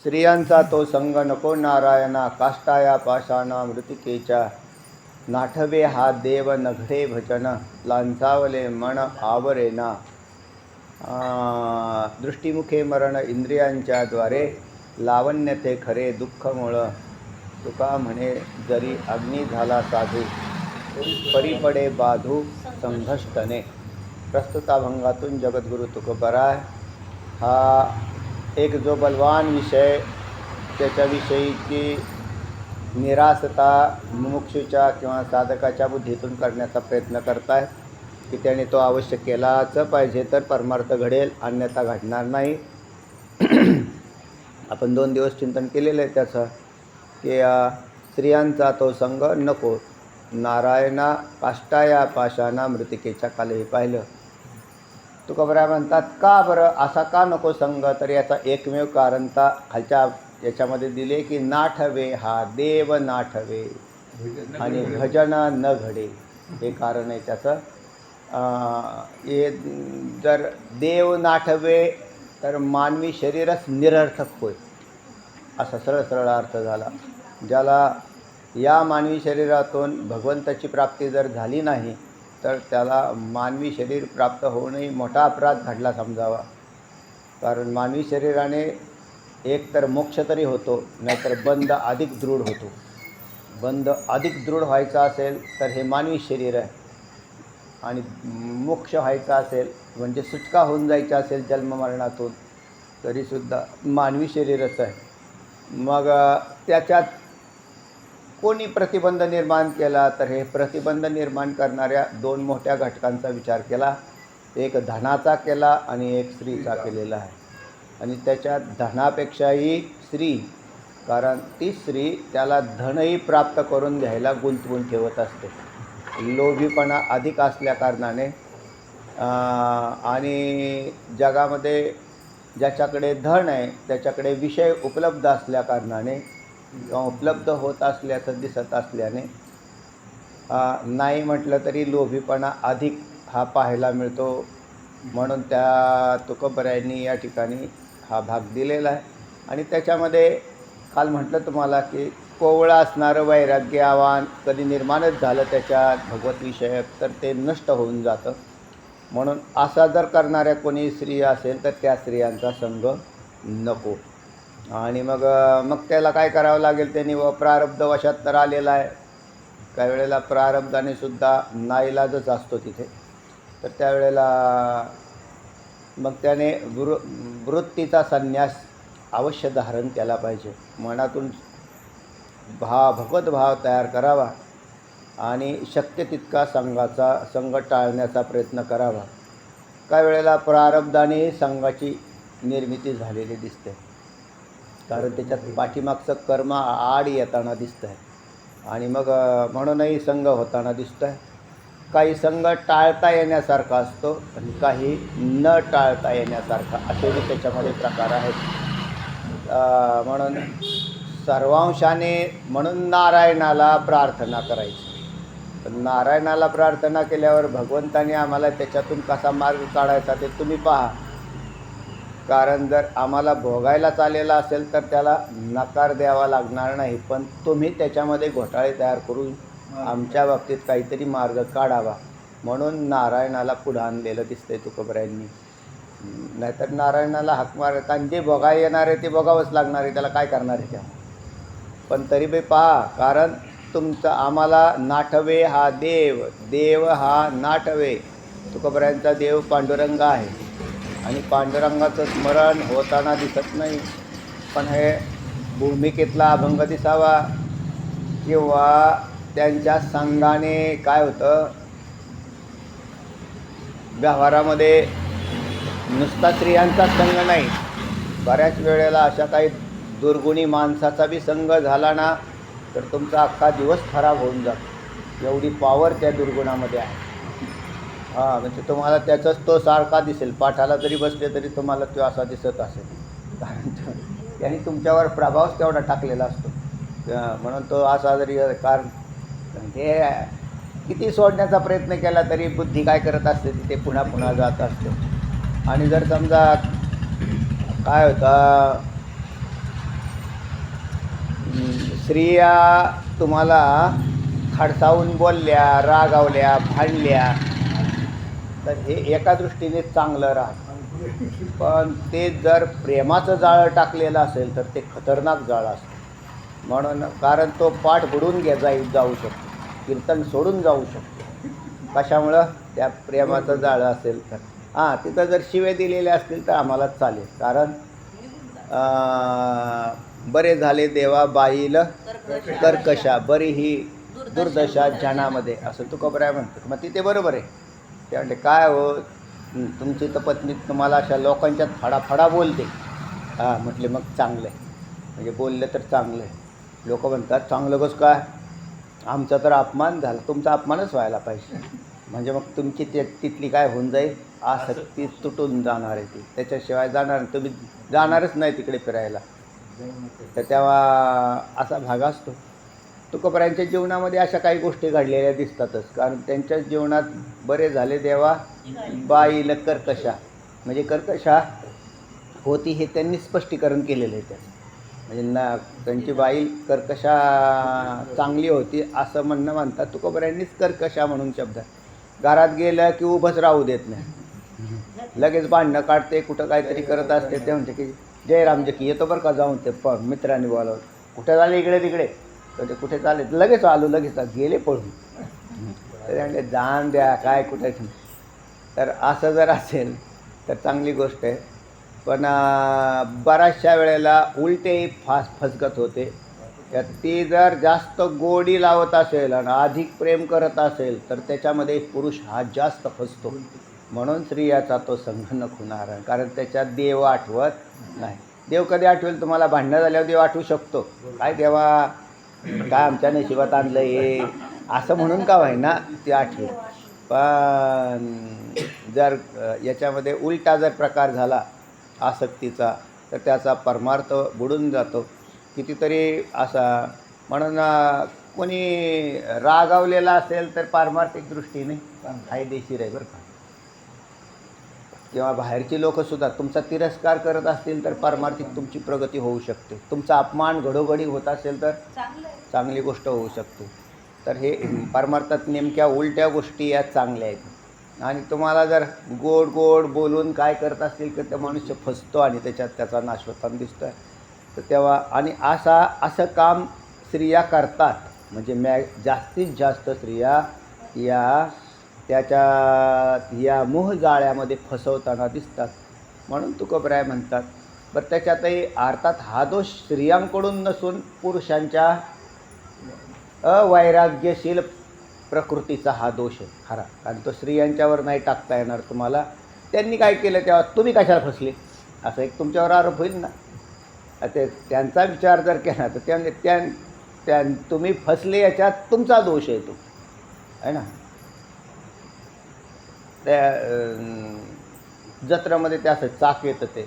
स्त्रियांचा तो संग नको नारायणा काष्टाया पाषाणा मृतिकेच्या नाठवे हा देव नघडे भजन लांचावले मन आवरेना. दृष्टिमुखे मरण इंद्रियांच्या द्वारे लावण्य ते खरे दुःख मुळ तुका म्हणे जरी अग्नी झाला साधू परिपडे बाधू संघष्टने प्रस्तुताभंगातून जगद्गुरु तुकोबराय हा एक जो बलवान विषय त्याच्याविषयीची निरासता मुमुक्षूच्या किंवा साधकाच्या बुद्धीतून करण्याचा प्रयत्न करताय की त्याने तो अवश्य केलाच पाहिजे तर परमार्थ घडेल अन्यथा घडणार नाही. आपण दोन दिवस चिंतन केलेलं आहे त्याचं की स्त्रियांचा तो संघ नको. नारायणा काष्टाया पाशाना मृतिकेच्या कालही पाहिलं. तुकोबरा म्हणतात का बरं? असा का नको संघ? तर याचा एकमेव कारणता खालच्या याच्यामध्ये दिले की नाठवे हा देव नाठवे आणि भजन न घडे. हे कारण आहे त्याचं. हे जर देव नाठवे तर मानवी शरीरच निरर्थक होय. असा सरळ सरळ अर्थ झाला. ज्याला या मानवी शरीरातून भगवंताची प्राप्ती जर झाली नाही तर त्याला मानवी शरीर प्राप्त होऊनही मोठा अपराध घडला समजावा. कारण मानवी शरीराने एक तर मोक्ष तरी होतो नाहीतर बंद अधिक दृढ होतो. बंद अधिक दृढ व्हायचा असेल तर हे मानवी शरीर आहे. आणि मोक्ष व्हायचा असेल म्हणजे सुटका होऊन जायची असेल जन्ममरणातून तरीसुद्धा मानवी शरीरच आहे. मग त्याच्यात कोणी प्रतिबंध निर्माण केला तर हे प्रतिबंध निर्माण करणाऱ्या दोन मोठ्या घटकांचा विचार केला. एक धनाचा केला आणि एक स्त्रीचा केलेला आहे. आणि त्याच्यात धनापेक्षाही स्त्री कारण ती स्त्री त्याला धनही प्राप्त करून घ्यायला गुंतवून ठेवत असते. लोभीपणा अधिक असल्या कारणाने आणि जगामध्ये ज्याच्याकडे धन आहे त्याच्याकडे विषय उपलब्ध असल्या कारणाने उपलब्ध होत असल्याचं दिसत असल्याने नाही म्हटलं तरी लोभीपणा अधिक हा पाहायला मिळतो. म्हणून त्या तुकोबऱ्यांनी या ठिकाणी हा भाग दिलेला आहे. आणि त्याच्यामध्ये काल म्हटलं तुम्हाला की कोवळं असणारं वैराग्य आव्हान कधी निर्माणच झालं त्याच्यात भगवतविषयक तर ते नष्ट होऊन जातं. म्हणून असा जर करणाऱ्या कोणी स्त्री असेल तर त्या स्त्रियांचा संघ नको. आणि मग मग त्याला काय करावं लागेल त्यांनी? व प्रारब्ध वशात तर आलेला आहे. काही वेळेला प्रारब्धाने सुद्धा नाईलाजच असतो तिथे. तर त्यावेळेला मग त्याने वृ वृत्तीचा संन्यास अवश्य धारण केला पाहिजे. मनातून भाव भगवत भाव तयार करावा आणि शक्य तितका संघाचा संघ टाळण्याचा प्रयत्न करावा. काही वेळेला प्रारब्धाने संघाची निर्मिती झालेली दिसते. कारण त्याच्यात पाठीमागचं कर्म आड येताना दिसतं आहे आणि मग म्हणूनही संघ होताना दिसतो आहे काही संघ टाळता येण्यासारखा असतो आणि काही न टाळता येण्यासारखा असेही त्याच्यामध्ये प्रकार आहेत. म्हणून सर्वांशाने म्हणून नारायणाला प्रार्थना करायची. पण नारायणाला प्रार्थना केल्यावर भगवंताने आम्हाला त्याच्यातून कसा मार्ग काढायचा ते तुम्ही पहा. कारण जर आम्हाला भोगायला चालेला असेल तर त्याला नकार द्यावा लागणार नाही. पण तुम्ही त्याच्यामध्ये घोटाळे तयार करून आमच्या बाबतीत काहीतरी मार्ग काढावा. म्हणून नारायणाला पुढं आणलेलं दिसतंय तुकोबऱ्यांनी नाहीतर नारायणाला हाक मार कारण जे बघायला येणार आहे ते बघावंच लागणार आहे. त्याला काय करणार आहे त्या? पण तरी बी पहा कारण तुमचा आम्हाला नाठवे हा देव. देव हा नाठवे. तुकोबऱ्यांचा देव पांडुरंग आहे. आणि पांडुरंगाचं स्मरण होताना दिसत नाही. पण हे भूमिकेतला अभंग दिसावा किंवा त्यांच्या संघाने काय होतं? व्यवहारामध्ये नुसता स्त्रियांचा संघ नाही. बऱ्याच वेळेला अशा काही दुर्गुणी माणसाचा बी संघ झाला ना तर तुमचा अख्खा दिवस खराब होऊन जातो. एवढी पॉवर त्या दुर्गुणामध्ये आहे. हां म्हणजे तुम्हाला त्याचाच तो सारखा दिसेल. पाठाला जरी बसले तरी तुम्हाला तो असा दिसत असेल. कारण त्यांनी तुमच्यावर प्रभावच तेवढा टाकलेला असतो. म्हणून तो असा जरी कारण हे किती सोडण्याचा प्रयत्न केला तरी बुद्धी काय करत असते तिथे पुन्हा पुन्हा जात असते. आणि जर समजा काय होतं स्त्रिया तुम्हाला खडसावून बोलल्या रागावल्या भांडल्या तर हे एका दृष्टीने चांगलं राहतं. पण ते जर प्रेमाचं जाळं टाकलेलं असेल तर ते खतरनाक जाळं असतं. म्हणून कारण तो पाठ बुडून घ्या जाई जाऊ शकतो. कीर्तन सोडून जाऊ शकतो. कशामुळं? त्या प्रेमाचं जाळं असेल तर. हां तिथं जर शिवे दिलेले असतील तर आम्हाला चालेल. कारण बरे झाले देवा बाईल कर्कशा. बरी ही दुर्दशा जनामध्ये असं तू म्हणतो मग तिथे बरोबर आहे. ते म्हणते काय हो? तुमची तर पत्नी तुम्हाला अशा लोकांच्यात फडाफडा बोलते. हां म्हटले मग चांगलं आहे म्हणजे बोललं तर चांगलं आहे लोक म्हणतात चांगलं कसं काय? आमचा तर अपमान झाला. तुमचा अपमानच व्हायला पाहिजे. म्हणजे मग तुमची ते तिथली काय होऊन जाईल? आसक्ती तुटून जाणार आहे ती. त्याच्याशिवाय जाणार तुम्ही जाणारच नाही तिकडे फिरायला. तर तेव्हा असा भाग असतो. तुकोबरायांच्या जीवनामध्ये अशा काही गोष्टी घडलेल्या दिसतातच. कारण त्यांच्या जीवनात बरे झाले देवा बाईल कर्कशा. म्हणजे कर्कशा होती हे त्यांनी स्पष्टीकरण केलेलं आहे त्याचं म्हणजे ना त्यांची बाई कर्कशा चांगली होती असं म्हणणं मानतात तुकोबऱ्यांनीच कर्कशा म्हणून शब्द. घरात गेलं की उभंच राहू देत नाही. लगेच भांडणं काढते कुठं काहीतरी करत असते. ते म्हणते की जय रामजे की येतो बरं का जाऊन ते पण मित्रांनी बोलावं कुठं झालं इकडे तिकडे तर ते कुठे चालले? लगेच आलो लगेच गेले पळून. तर जाण द्या काय कुठे तर असं जर असेल तर चांगली गोष्ट आहे. पण बऱ्याचशा वेळेला उलटे फास फसगत होते. तर ती जर जास्त गोडी लावत असेल आणि अधिक प्रेम करत असेल तर त्याच्यामध्ये पुरुष हा जास्त फसतो. म्हणून स्त्रियाचा तो संघ नखुणार कारण त्याच्यात देव आठवत नाही. देव कधी आठवेल? तुम्हाला भांडणं झाल्यावर देव आठवू शकतो. काय देवा काय आमच्या नशिबात आणलं हे असं म्हणून का व्हायना? ते आठवे. पण जर याच्यामध्ये उलटा जर प्रकार झाला आसक्तीचा तर त्याचा परमार्थ बुडून जातो. कितीतरी असा म्हणून कोणी रागावलेला असेल तर पारमार्थिक दृष्टीने फायदेशीर आहे बरं का. किंवा बाहेरची लोकंसुद्धा तुमचा तिरस्कार करत असतील तर पारमार्थिक तुमची प्रगती होऊ शकते. तुमचा अपमान घडोघडी होत असेल तर चांगली गोष्ट होऊ शकते. तर हे परमार्थात नेमक्या उलट्या गोष्टी या चांगल्या आहेत. आणि तुम्हाला जर गोड गोड बोलून काय करत असतील तर त्या मनुष्य फसतो आणि त्याच्यात त्याचा नाश होताना दिसतो आहे तर तेव्हा आणि असा असं काम स्त्रिया करतात. म्हणजे मॅ जास्तीत जास्त स्त्रिया या त्याच्या या मोहजाळ्यामध्ये फसवताना दिसतात. म्हणून तुकोबराय म्हणतात बरं त्याच्यातही अर्थात हा दोष स्त्रियांकडून नसून पुरुषांच्या अवैराग्यशील प्रकृतीचा हा दोष आहे खरा. कारण तो स्त्रियांच्यावर नाही टाकता येणार तुम्हाला. त्यांनी काय केलं तेव्हा तुम्ही कशाला फसले? असं एक तुमच्यावर आरोप होईल ना. ते त्यांचा विचार जर केला तर त्या त्या त्या तुम्ही फसले याच्यात तुमचा दोष आहे तो आहे ना? त्या जत्रेमध्ये ते असं चाक येतं ते.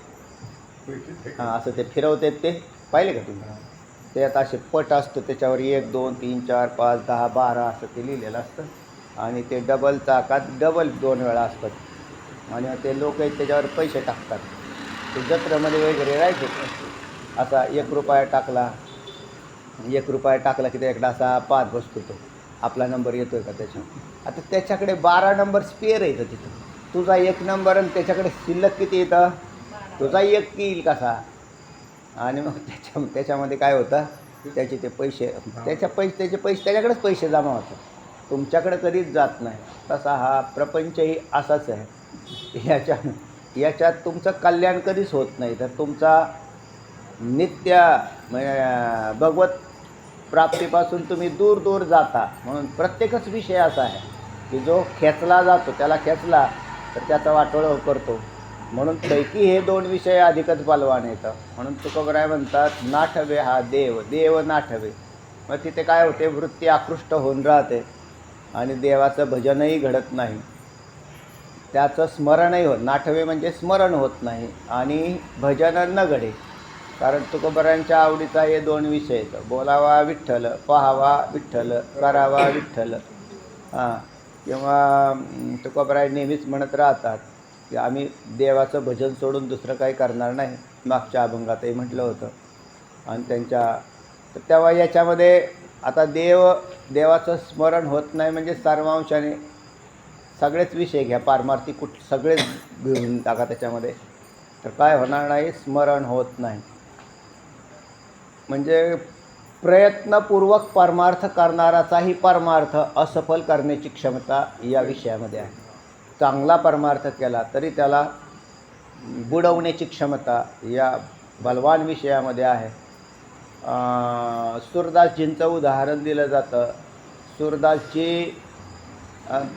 हां असं ते फिरवतात ते. पाहिले का तुम्ही? त्यात असे पट असतं त्याच्यावर एक दोन तीन चार पाच दहा बारा असं ते लिहिलेलं असतं. आणि ते डबल चाकात डबल दोन वेळा असतात. आणि ते लोक त्याच्यावर पैसे टाकतात. ते जत्रेमध्ये वगैरे राहायचे. असा एक रुपया टाकला एक रुपया टाकला की त्याच्याकडे असा पाच बसतो तो. आपला नंबर येतो आहे का त्याच्यावर? आता त्याच्याकडे बारा नंबर स्पेअर येतं तिथं. तुझा एक नंबर आणि त्याच्याकडे शिल्लक किती येतं तुझा एक येईल कसा? आणि मग त्याच्या त्याच्यामध्ये काय होतं? त्याचे ते पैसे त्याच्या पैसे त्याचे पैसे त्याच्याकडेच पैसे जमा होतात. तुमच्याकडे कधीच जात नाही. तसा हा प्रपंचही असाच आहे. याच्या याच्यात तुमचं कल्याण कधीच होत नाही. तर तुमचा नित्य म्हणजे भगवत प्राप्तीपासून तुम्ही दूर दूर जाता. म्हणून प्रत्येकच विषय असा आहे. की जो खेचला जातो त्याला खेचला तर त्याचा वाटोळ करतो. म्हणून पैकी हे दोन विषय अधिकच बलवान येतं म्हणून तुकोबराय म्हणतात नाठवे हा देव देव नाठवे. मग तिथे काय होते वृत्ती आकृष्ट होऊन राहते आणि देवाचं भजनही घडत नाही. त्याचं स्मरणही होत नाठवे म्हणजे स्मरण होत नाही आणि भजन न घडे. कारण तुकोबरांच्या आवडीचा हे दोन विषय आहेत. बोलावा विठ्ठल पाहावा विठ्ठल करावा विठ्ठल. हां. किंवा अं, तुकोबराय नेहमीच म्हणत राहतात की आम्ही देवाचं भजन सोडून दुसरं काही करणार नाही. मागच्या अभंगातही म्हटलं होतं. आणि त्यांच्या तर तेव्हा याच्यामध्ये आता देव देवाचं स्मरण होत नाही म्हणजे सर्वांशाने सगळेच विषय घ्या. पारमार्थी कुठ सगळेच घेऊन टाका त्याच्यामध्ये. तर काय होणार नाही? स्मरण होत नाही. म्हणजे प्रयत्नपूर्वक परमार्थ करणाराचाही परमार्थ असफल करण्याची क्षमता या विषयामध्ये आहे. चांगला परमार्थ केला तरी त्याला बुडवण्याची क्षमता या बलवान विषयामध्ये आहे. सूरदासजींचं उदाहरण दिलं जातं. सूरदासजी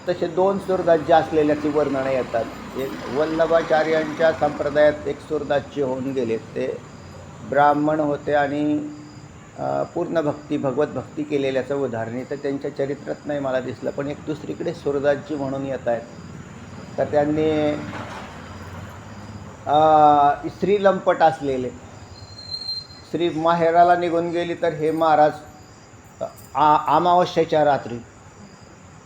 तसे दोन सूरदासजी असलेल्याची वर्णनं येतात. एक वल्लभाचार्यांच्या संप्रदायात एक सूरदासजी होऊन गेले. ते ब्राह्मण होते आणि पूर्ण भक्ती भगवत भक्ती केलेल्याचं उदाहरण तर त्यांच्या चरित्रात नाही मला दिसलं पण एक दुसरीकडे सुरदासजी म्हणून येत आहेत. तर त्यांनी अं, स्त्री लंपट असलेले स्त्री माहेराला निघून गेली तर हे महाराज आ अमावस्याच्या रात्री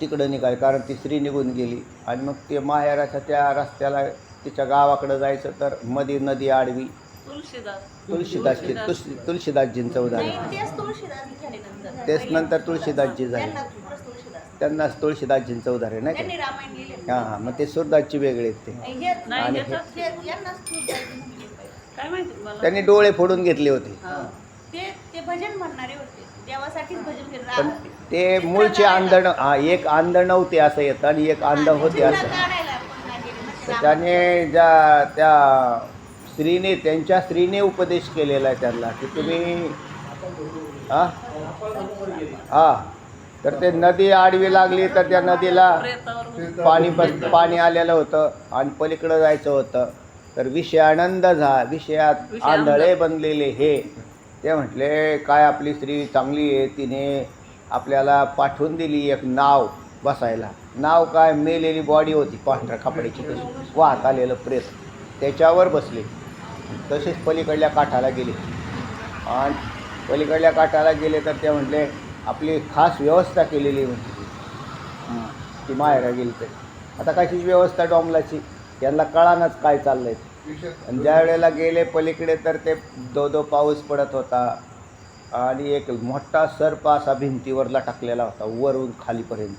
तिकडं निघाले कारण ती स्त्री निघून गेली. आणि मग ते माहेराच्या त्या रस्त्याला तिच्या गावाकडं जायचं तर मदी नदी आडवी तुळशीदासजी तुळशी तुळशीदासजींचं उदाहरण. नाही, तेच नंतर. तुळशीदासजी झाले. त्यांनाच तुळशीदासजींचं उदाहरण नाही त्यांनी का रामायण लिहिले हां हां मग ते सुरदासजी वेगळे आहेत ते. नाही आणि हे- त्यांनी डोळे फोडून घेतले होते. ते ते भजन म्हणणारे होते. देवासाठीच भजन केलं पण ते मूळचे आंधळ हा एक आंध नव्हते असं येतं आणि एक हा, होते असं. काढायला पण नाही गेले ना ते तर त्याने ज्या त्या स्त्रीने त्यांच्या स्त्रीने उपदेश केलेला आहे त्यांना की तुम्ही हा हा. तर ते नदी आडवी लागली तर त्या नदीला पाणी पाणी आलेलं होतं आणि पलीकडं जायचं होतं. तर विषयानंद झा विषयात. आंधळे बनलेले हे. ते म्हटले काय आपली स्त्री चांगली आहे तिने आपल्याला पाठवून दिली एक नाव बसायला. नाव काय? मेलेली बॉडी होती पांढऱ्या कपड्याची तशी. वाहत आलेलं प्रेत. त्याच्यावर बसले. तसेच पलीकडल्या काठाला गेले. आणि पलीकडल्या काठाला गेले तर ते म्हटले आपली खास व्यवस्था केलेली म्हणजे ती. माहेरा गेली तर. आता कशी व्यवस्था डॉमलाची यांना कळानच काय चाललंय. आणि ज्या वेळेला गेले पलीकडे तर ते दो दो पाऊस पडत होता. आणि एक मोठा सर्प असा भिंतीवर लटकलेला होता वरून खालीपर्यंत.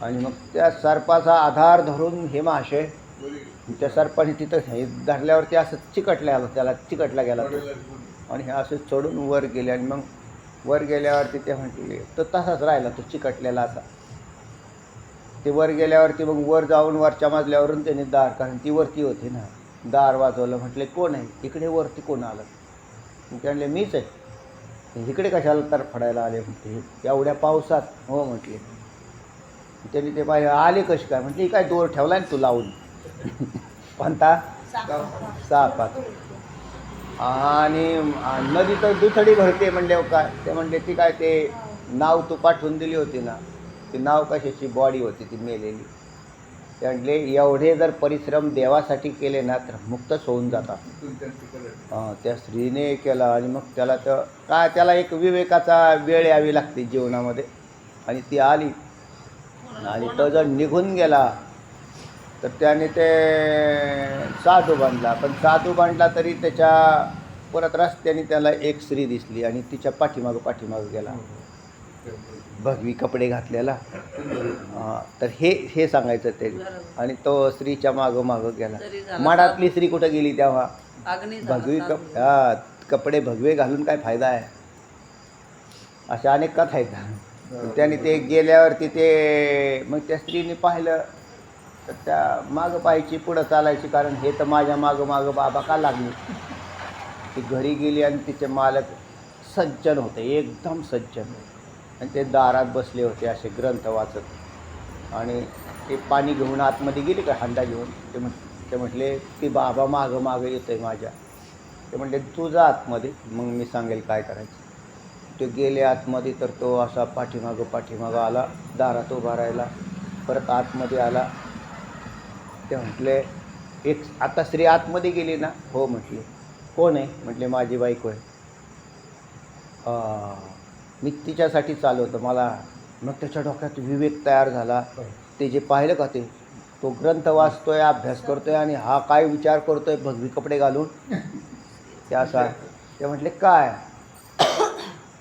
आणि मग त्या सर्पाचा आधार धरून हे महाशय त्या सरपाने तिथं हे धरल्यावरती असं चिकटल्या त्याला चिकटला गेला तो. आणि हे असं चढून वर गेले आणि मग वर गेल्यावरती ते म्हटले तर तसाच राहिला तो चिकटलेला असा. ते वर गेल्यावरती मग वर जाऊन वरच्या मजल्यावरून त्यांनी दार कारण ती वरती होती ना दार वाजवलं. म्हटले कोण आहे? इकडे वरती कोण आलं? मग ते म्हणले मीच आहे. इकडे कशाला तर फडायला आले? म्हटले एवढ्या पावसात. हो म्हटले. त्यांनी ते पाहिजे आले कशी काय? म्हटले काय दोर ठेवला ना तू लावून? कोणता? सापात. आणि नदी तर दुथडी भरते म्हणले काय? ते म्हणले ती काय ते नाव तू पाठवून दिली होती ना? ती नाव कशाची? बॉडी होती ती मेलेली. ते म्हटले एवढे जर परिश्रम देवासाठी केले ना तर मुक्तच होऊन जातात. हां त्या स्त्रीने केला आणि मग त्याला तर काय त्याला एक विवेकाचा वेळ यावी लागते जीवनामध्ये. आणि ती आली. आणि तो जर निघून गेला तर त्याने ते साधू बांधला पण साधू बांधला तरी त्याच्या परत रस्त्याने त्याला एक स्त्री दिसली आणि तिच्या पाठीमागं पाठीमागं गेला. भगवी कपडे घातलेला. तर हे हे सांगायचं ते. आणि तो स्त्रीच्या मागं मागं गेला. माडातली स्त्री कुठं गेली तेव्हा? भगवी. कप हा कपडे भगवे घालून काय फायदा आहे? अशा अनेक कथा आहेत. त्याने ते गेल्यावरती ते मग त्या स्त्रीने पाहिलं. तर त्या मागं पाहायची पुढं चालायची कारण हे तर माझ्या मागं मागं बाबा का लागले? ती घरी गेली आणि तिचे मालक सज्जन होते एकदम सज्जन. आणि ते दारात बसले होते असे ग्रंथ वाचत. आणि ते पाणी घेऊन आतमध्ये गेले का हंडा घेऊन? ते म्हण ते म्हटले की बाबा मागं मागं येतं आहे माझ्या. ते म्हटले तू जा आतमध्ये मग मी सांगेल काय करायचं. ते गेले आतमध्ये तर तो असा पाठीमागं पाठीमागं आला दारात उभा राहिला. परत आतमध्ये आला. ते म्हटले एक आता स्त्री आतमध्ये गेली ना? हो म्हटले. कोण आहे? म्हटले माझी बायको आहे. मी तिच्यासाठी चालवतो. मला मग त्याच्या डोक्यात विवेक तयार झाला. ते जे पाहिलं का ते तो ग्रंथ वाचतोय अभ्यास करतोय आणि हा काय विचार करतोय भगवी कपडे घालून. ते असा ते म्हटले काय?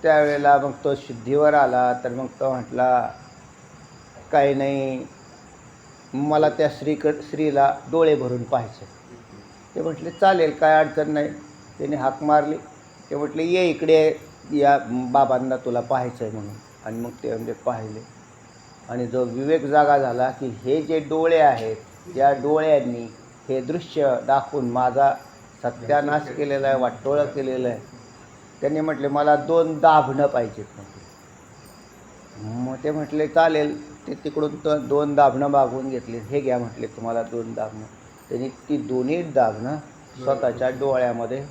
त्यावेळेला मग तो शुद्धीवर आला. तर मग तो म्हटला काही नाही मला त्या स्त्रीकड स्त्रीला डोळे भरून पाहायचे. ते म्हटले चालेल काय अडचण नाही. त्याने हाक मारली. ते म्हटले ये इकडे या बाबांना तुला पाहायचं आहे म्हणून. आणि मग ते म्हणजे पाहिले. आणि जो विवेक जागा झाला की हे जे डोळे आहेत या डोळ्यांनी हे दृश्य दाखवून माझा सत्यानाश केलेला आहे वाटोळं केलेलं आहे. त्यांनी म्हटले मला दोन दाभणं पाहिजेत. म्हटले मग ते म्हटले चालेल ते तिकडून तर दोन दाभणं मागवून घेतली हे घ्या म्हटले तुम्हाला दोन दाभणं त्यांनी ती दोन्ही दाभणं स्वतःच्या डोळ्यामध्ये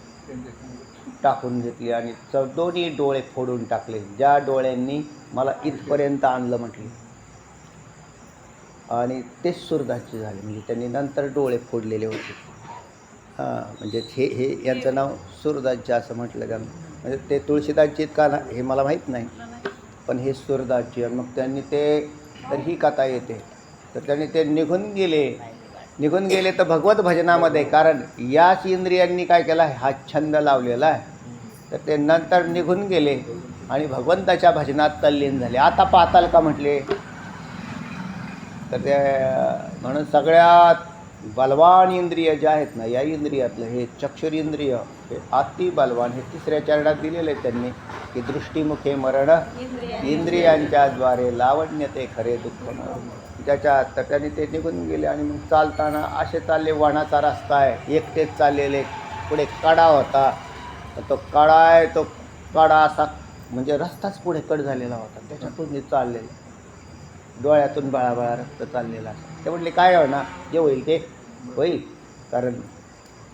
टाकून घेतली आणि च दोन्ही डोळे फोडून टाकले. ज्या डोळ्यांनी मला इथपर्यंत आणलं म्हटले. आणि तेच सुरदासचे झाले. म्हणजे त्यांनी नंतर डोळे फोडलेले होते. हां म्हणजे हे हे यांचं नाव सुरदासचे असं म्हटलं त्यानं म्हणजे ते तुळशीदासचे का ना हे मला माहीत नाही. पण हे सुरदासची मग त्यांनी ते तर ही कथा येते. तर त्यांनी ते निघून गेले. निघून गेले तर भगवत भजनामध्ये कारण याच इंद्रियांनी काय केला हा छंद लावलेला आहे. तर ते नंतर निघून गेले आणि भगवंताच्या भजनात तल्लीन झाले. आता पाहताल का म्हटले? तर ते म्हणून सगळ्यात बलवान इंद्रिय जे आहेत ना या इंद्रियातलं हे चक्षुर इंद्रिय हे अति बलवान हे तिसऱ्या चरणात दिलेले आहेत त्यांनी की दृष्टीमुखे मरण इंद्रियांच्या द्वारे लावण्य ते खरे दुःख ज्याच्या तर त्यांनी ते निघून गेले आणि मग चालताना असे चालले वनाचा रस्ता आहे एकटेच चाललेले पुढे कडा होता. तो कडा आहे तो कडा असा म्हणजे रस्ताच पुढे कट झालेला होता. त्याच्यातून मी चाललेला. डोळ्यातून बाळाबाळा रक्त चाललेला असा ते म्हटले काय होणार जे होईल ते होईल. कारण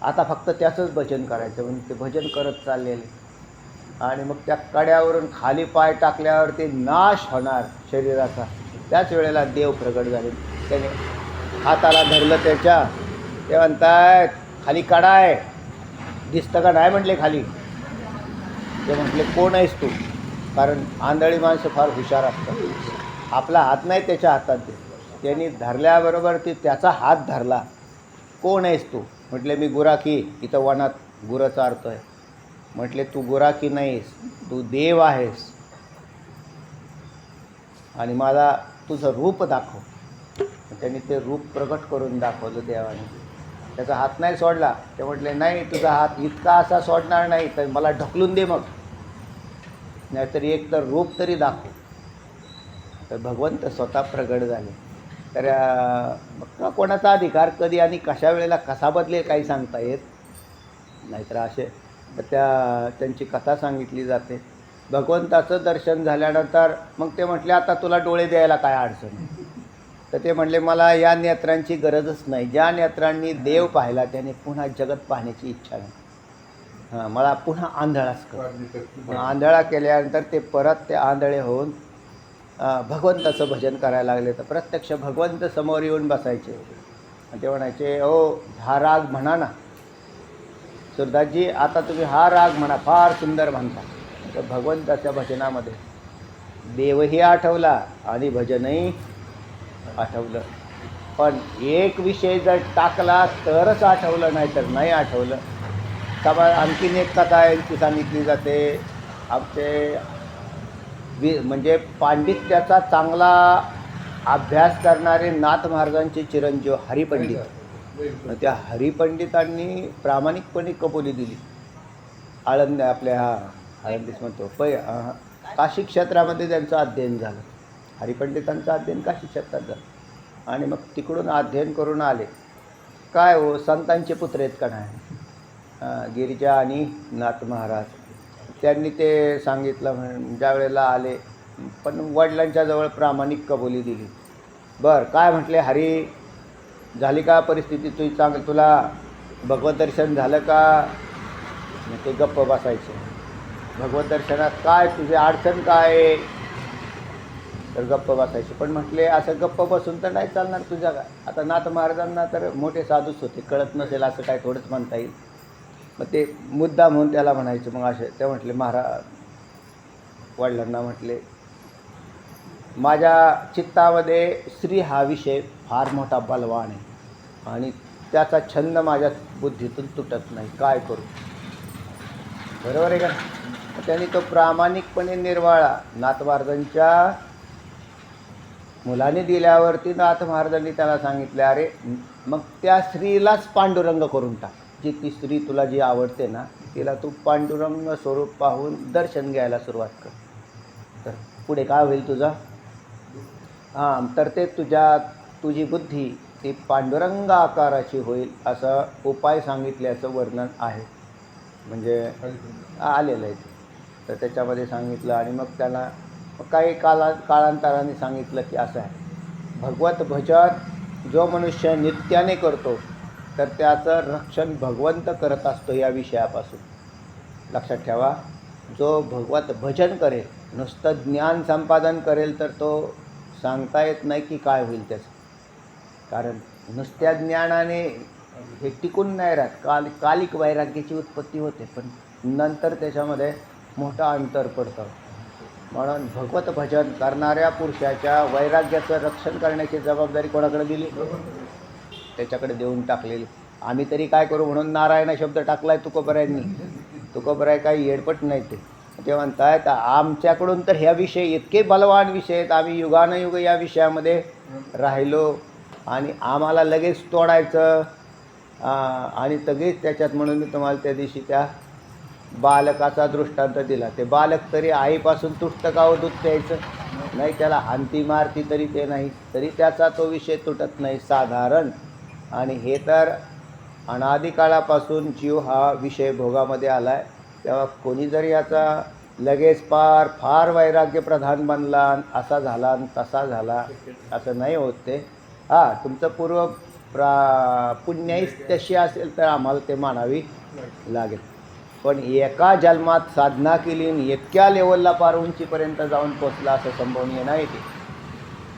आता फक्त त्याचंच भजन करायचं म्हणून ते भजन करत चाललेले. आणि मग त्या कड्यावरून खाली पाय टाकल्यावर ते नाश होणार शरीराचा. त्याच वेळेला देव प्रगट झाले. त्याने हाताला धरलं त्याच्या. ते म्हणताय खाली कडा आहे दिसतं का नाही? म्हटले खाली. ते म्हटले कोण आहेस तू? कारण आंधळी माणसं फार हुशार असतात. आपला हात नाही त्याच्या हातात दे त्यांनी धरल्याबरोबर ती त्याचा हात धरला. कोण आहेस तू? म्हटले मी गुराखी. इथं वनात गुरं चारतो आहे म्हटले तू गुराखी नाहीस तू देव आहेस. आणि मला तुझं रूप दाखव. त्यांनी ते रूप प्रकट करून दाखवलं देवाने. त्याचा हात नाही सोडला. ते म्हटले नाही तुझा हात इतका असा सोडणार नाही तर मला ढकलून दे मग. नाहीतर एक तर रूप तरी दाखव. तर भगवंत स्वतः प्रगट झाले. तर कोणाचा अधिकार कधी आणि कशा वेळेला कसा बदलेल काही सांगता येत? नाहीतर असे तर त्या त्यांची कथा सांगितली जाते. भगवंताचं दर्शन झाल्यानंतर मग ते म्हटले आता तुला डोळे द्यायला काय अडचण? तर ते म्हटले मला या नेत्रांची गरजच नाही. ज्या नेत्रांनी देव पाहिला त्याने पुन्हा जगत पाहण्याची इच्छा नाही. हां मला पुन्हा आंधळाच कर. आंधळा केल्यानंतर ते परत ते आंधळे होऊन भगवंताचं भजन करायला लागले तर प्रत्यक्ष भगवंत समोर येऊन बसायचे. आणि ते म्हणायचे ओ हा राग म्हणा ना. सुरदासजी आता तुम्ही हा राग म्हणा फार सुंदर म्हणता. तर भगवंताच्या भजनामध्ये देवही आठवला आणि भजनही आठवलं. पण एक विषय जर टाकला तरच आठवलं नाही तर नाही आठवलं. सभा आणखीन एक कथा यांची सांगितली जाते. आमचे वि म्हणजे पांडित्याचा चांगला अभ्यास करणारे नाथ महाराजांचे चिरंजीव हरिपंडित. मग त्या हरिपंडितांनी प्रामाणिकपणे कबुली दिली. आळंद आपल्या हा आळंदीस म्हणतो. पै काशी क्षेत्रामध्ये त्यांचं अध्ययन झालं. हरिपंडितांचं अध्ययन काशी क्षेत्रात झालं. आणि मग तिकडून अध्ययन करून आले. काय हो संतांचे पुत्र आहेत का नाही? गिरिजा आणि नाथ महाराज त्यांनी ते सांगितलं म्हण ज्या वेळेला आले पण वडिलांच्या जवळ प्रामाणिक कबुली दिली. बरं काय म्हटले? हरी झाली का परिस्थिती? तुझी चांगली तुला भगवत दर्शन झालं का? मग ते गप्प बसायचे. भगवत दर्शनात काय? तुझे अडचण काय? आहे? तर गप्प बसायचे. पण म्हटले असं गप्प बसून तर नाही चालणार तुझ्या. काय आता नाथ महाराजांना तर मोठे साधूच होते. कळत नसेल असं काय थोडंच म्हणता येईल. मग ते मुद्दा म्हणून त्याला म्हणायचं मग असे ते म्हटले महाराज वडिलांना म्हटले माझ्या चित्तामध्ये स्त्री हा विषय फार मोठा बलवान आहे आणि त्याचा छंद माझ्या बुद्धीतून तुटत नाही. काय करू? बरोबर आहे का त्यांनी तो प्रामाणिकपणे निर्वाळा. नाथमार्गांच्या मुलाने दिल्यावरती नाथ महाराजांनी त्याला सांगितले अरे मग त्या स्त्रीलाच पांडुरंग करून टाक. जी ती स्त्री तुला जी आवडते ना तिला तू पांडुरंग स्वरूप पाहून दर्शन घ्यायला सुरुवात कर. तर पुढे काय होईल तुझं? हां तर ते तुझ्या तुझी बुद्धी ती पांडुरंग आकाराची होईल असं उपाय सांगितल्याचं वर्णन आहे. म्हणजे आलेलं आहे ते. तर त्याच्यामध्ये सांगितलं आणि मग त्याला काही काला काळांतराने सांगितलं की असं आहे. भगवत भजन जो मनुष्य नित्याने करतो तर त्याचं रक्षण भगवंत करत असतो या विषयापासून. लक्षात ठेवा जो भगवत भजन करेल नुसतं ज्ञान संपादन करेल तर तो सांगता येत नाही की काय होईल त्याचं. कारण नुसत्या ज्ञानाने हे टिकून नाही राहत. काल कालिक वैराग्याची उत्पत्ती होते पण नंतर त्याच्यामध्ये मोठं अंतर पडतं. म्हणून भगवत भजन करणाऱ्या पुरुषाच्या वैराग्याचं रक्षण करण्याची जबाबदारी कोणाकडे दिली? त्याच्याकडे देऊन टाकलेली. आम्ही तरी काय करू म्हणून नारायण शब्द टाकलाय तुकोबरायांनी तुकोबराय काही येडपट नाही ते. ते म्हणतायत आमच्याकडून तर ह्या विषय इतके बलवान विषय आहेत. आम्ही युगानयुग या विषयामध्ये राहिलो आणि आम्हाला लगेच तोडायचं. आणि लगेच त्याच्यात म्हणून मी तुम्हाला त्या दिवशी त्या बालकाचा दृष्टांत दिला. ते बालक तरी आईपासून तुटतं का दूध प्यायचं. नाही त्याला हांती मारती तरी ते नाही. तरी त्याचा तो विषय तुटत नाही. साधारण आणि हे तर अनादिकाळापासून जीव हा विषय भोगामध्ये आला आहे तेव्हा कोणी जरी याचा लगेच पार फार वैराग्यप्रधान बनला असा झाला आणि तसा झाला असं नाही होत ते. हां तुमचं पूर्व प्रा पुण्याईच तशी असेल तर आम्हाला ते मानावी लागेल. पण एका जन्मात साधना केली आणि इतक्या लेवलला पार उंचीपर्यंत जाऊन पोचला असं संभवनीय नाही ते.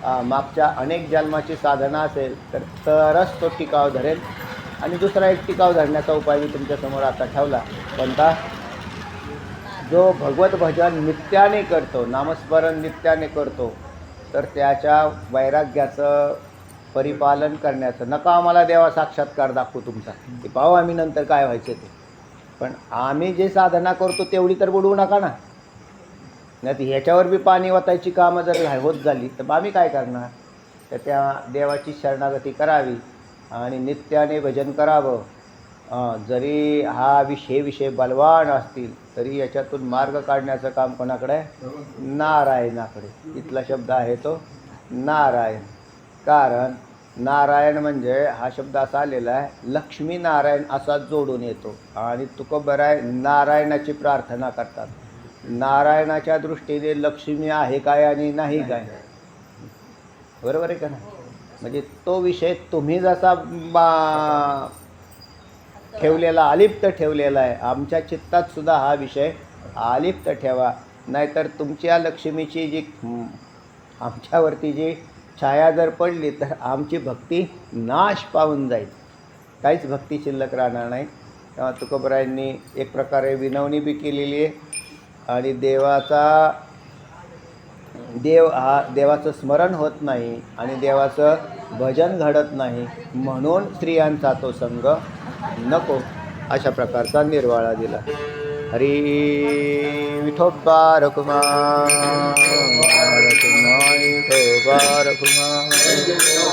मागच्या अनेक जन्माची साधना असेल तर तरच तो टिकाव धरेल. आणि दुसरा एक टिकाव धरण्याचा उपाय मी तुमच्यासमोर आता ठेवला. कोणता? जो भगवत भजन नित्याने करतो नामस्मरण नित्याने करतो तर त्याच्या वैराग्याचं परिपालन करण्याचं. नका आम्हाला देवा साक्षात्कार दाखवू तुमचा. ते पाहू आम्ही नंतर काय व्हायचं ते. पण आम्ही जे साधना करतो तेवढी तर बुडवू नका ना. नाही तर ह्याच्यावर बी पाणी वाचायची कामं जर होत झाली तर मग आम्ही काय करणार? तर त्या देवाची शरणागती करावी आणि नित्याने भजन करावं. जरी हा विषय विषय बलवान असतील तरी याच्यातून मार्ग काढण्याचं काम कोणाकडे? आहे नारायणाकडे. इथला शब्द आहे तो नारायण. कारण नारायण म्हणजे हा शब्द असा आलेला आहे लक्ष्मी नारायण असा जोडून येतो. आणि तुकोबराय नारायणाची प्रार्थना करतात. नारायणाच्या दृष्टीने लक्ष्मी आहे काय आणि नाही काय? बरोबर आहे का ना म्हणजे तो विषय तुम्ही जसा बा ठेवलेला अलिप्त ठेवलेला आहे आमच्या चित्तात सुद्धा हा विषय अलिप्त ठेवा. नाहीतर तुमच्या लक्ष्मीची जी आमच्यावरती जी छाया जर पडली तर आमची भक्ती नाश पावून जाईल. काहीच भक्ती शिल्लक राहणार नाही. तेव्हा तुकोबरायांनी एक प्रकारे विनवणी बी केलेली आहे. आणि देवाचा देव हा देवाचं स्मरण होत नाही आणि देवाचं भजन घडत नाही म्हणून स्त्रियांचा तो संघ नको अशा प्रकारचा निर्वाळा दिला. हरी विठोबा रकुमार रकुमार विठोबा रकुमार